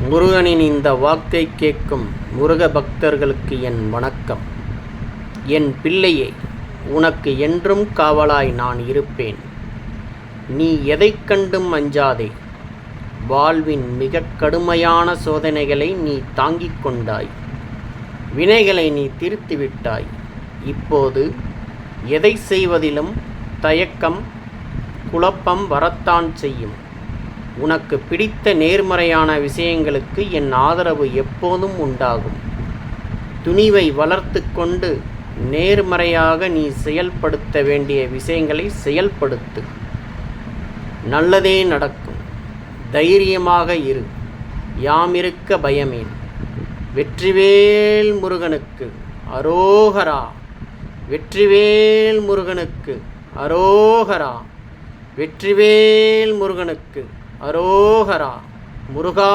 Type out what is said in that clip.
முருகனின் இந்த வாக்கை கேட்கும் முருக பக்தர்களுக்கு என் வணக்கம். என் பிள்ளையே உனக்கு என்றும் காவலாய் நான் இருப்பேன். நீ எதைக் கண்டும் அஞ்சாதே. வாழ்வின் மிக கடுமையான சோதனைகளை நீ தாங்கிக் கொண்டாய். வினைகளை நீ திருத்திவிட்டாய் இப்போது எதை செய்வதிலும் தயக்கம் குழப்பம் வரத்தான் செய்யும். உனக்கு பிடித்த நேர்மறையான விஷயங்களுக்கு என் ஆதரவு எப்போதும் உண்டாகும். துணிவை வளர்த்து கொண்டு நேர்மறையாக நீ செயல்படுத்த வேண்டிய விஷயங்களை செயல்படுத்து. நல்லதே நடக்கும். தைரியமாக இரு. யாமிருக்க பயமேன் வெற்றிவேல் முருகனுக்கு அரோகரா. வெற்றிவேல் முருகனுக்கு அரோகரா. வெற்றிவேல் முருகனுக்கு அரோகரா முருகா